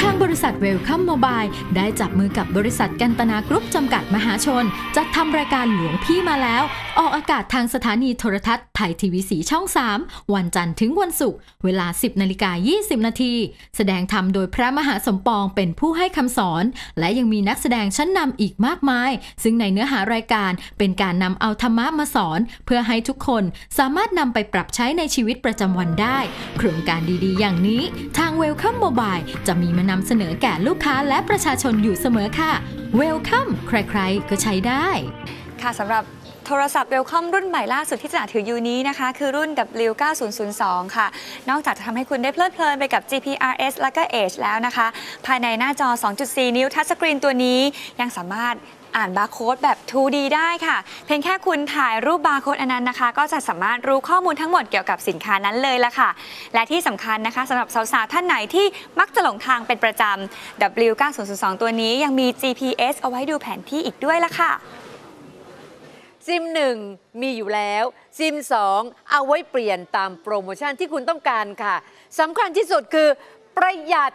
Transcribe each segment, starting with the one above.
ทางบริษัทเวลคัมโมบายได้จับมือกับบริษัทกันตนากรุ๊ปจำกัดมหาชน จัดทำรายการหลวงพี่มาแล้ว ออกอากาศทางสถานีโทรทัศน์ไทยทีวีสีช่อง 3 วันจันทร์ถึงวันศุกร์เวลา 10นาฬิกา20 นาทีแสดงธรรมโดยพระมหาสมปองเป็นผู้ให้คำสอน และยังมีนักแสดงชั้นนำอีกมากมาย ซึ่งในเนื้อหารายการเป็นการนำเอาธรรมะมาสอน เพื่อให้ทุกคนสามารถนำไปปรับใช้ในชีวิตประจำวันได้ โครงการดีๆ อย่างนี้ทาง Welcome Mobile จะมีมานำเสนอแก่ลูกค้าและประชาชนอยู่เสมอค่ะ Welcome ใครๆ ก็ใช้ได้ ค่ะสำหรับ โทรศัพท์เวลคอมรุ่นใหม่ล่าสุดที่จะถืออยู่นี้นะคะ คือรุ่น W9002 ค่ะ นอกจากจะทำให้คุณได้เพลิดเพลินไปกับ GPRS และก็ Edge แล้วนะคะ ภายในหน้าจอ 2.4 นิ้วทัชสกรีนตัวนี้ยังสามารถอ่านบาร์โค้ดแบบ 2D ได้ค่ะ เพียงแค่คุณถ่ายรูปบาร์โค้ดอันนั้นนะคะ ก็จะสามารถรู้ข้อมูลทั้งหมดเกี่ยวกับสินค้านั้นเลยละค่ะ และที่สำคัญนะคะสำหรับสาวๆท่านไหนที่มักจะหลงทางเป็นประจำ W9002 ตัวนี้ยังมี GPS เอาไว้ดูแผนที่อีกด้วยละค่ะ ซิมหนึ่งมีอยู่แล้ว ซิมสองเอาไว้เปลี่ยนตามโปรโมชั่นที่คุณต้องการค่ะสำคัญที่สุดคือประหยัด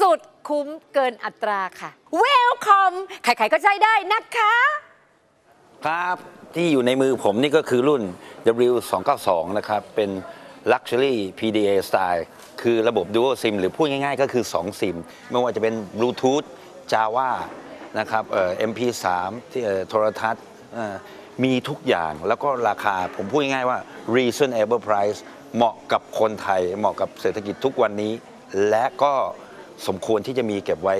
สุดๆ คุ้มเกินอัตราค่ะเวลคอมใครๆก็ใช้ได้นะคะ ครับที่อยู่ในมือผมนี่ก็คือรุ่น W292 นะครับ เป็น Luxury PDA Style คือระบบ Dual SIM หรือพูดง่ายๆ ก็คือ2ซิมไม่ว่าจะเป็น Bluetooth Java นะครับเอ่อ MP3 ที่เอ่อโทรทัศน์เอ่อ มีทุกอย่างแล้วก็ราคาผมพูดง่ายๆว่า reasonable price เหมาะกับคนไทย เหมาะกับเศรษฐกิจทุกวันนี้ และก็สมควรที่จะมีเก็บไว้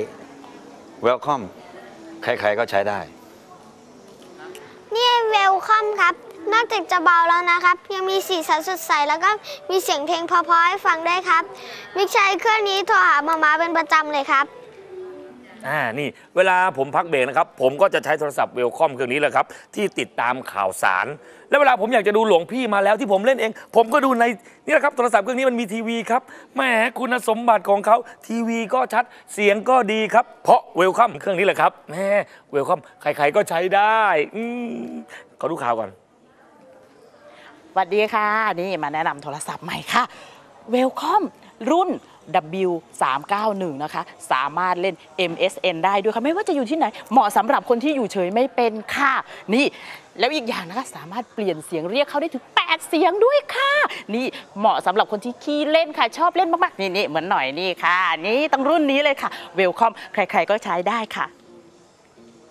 Welcome ใครๆก็ใช้ได้ นี่เวลคัมครับ นอกจากจะเบาแล้วนะครับ ยังมีสีสันสดใส แล้วก็มีเสียงเพลงเพราะๆให้ฟังด้วยครับมิกใช้เครื่องนี้โทรหามามาเป็นประจำเลยครับ อ่านี่เวลาผมพักเบรกนะครับ ผมก็จะใช้โทรศัพท์เวลคอมเครื่องนี้แหละครับ ที่ติดตามข่าวสาร แล้วเวลาผมอยากจะดูหลวงพี่มาแล้วที่ผมเล่นเอง ผมก็ดูในนี่แหละครับโทรศัพท์เครื่องนี้มันมีทีวีครับแหมคุณสมบัติของเขาทีวีก็ชัดเสียงก็ดีครับ เพราะเวลคอมเครื่องนี้แหละครับแหมเวลคอมใครๆก็ใช้ได้อืมขอดูข่าวก่อน สวัสดีค่ะ นี่มาแนะนำโทรศัพท์ใหม่ค่ะเวลคอมรุ่น W391 นะคะสามารถเล่น MSN ได้ด้วยค่ะ ไม่ว่าจะอยู่ที่ไหน เหมาะสำหรับคนที่อยู่เฉยไม่เป็นค่ะ นี่แล้วอีกอย่างนะคะสามารถเปลี่ยนเสียงเรียกเขาได้ถึง 8 เสียงด้วยค่ะ นี่เหมาะสำหรับคนที่ขี้เล่นค่ะ ชอบเล่นมากๆ นี่นี่เหมือนหน่อยนี่ค่ะ นี่ต้องรุ่นนี้เลยค่ะเวลคอมใคร ๆก็ใช้ได้ค่ะ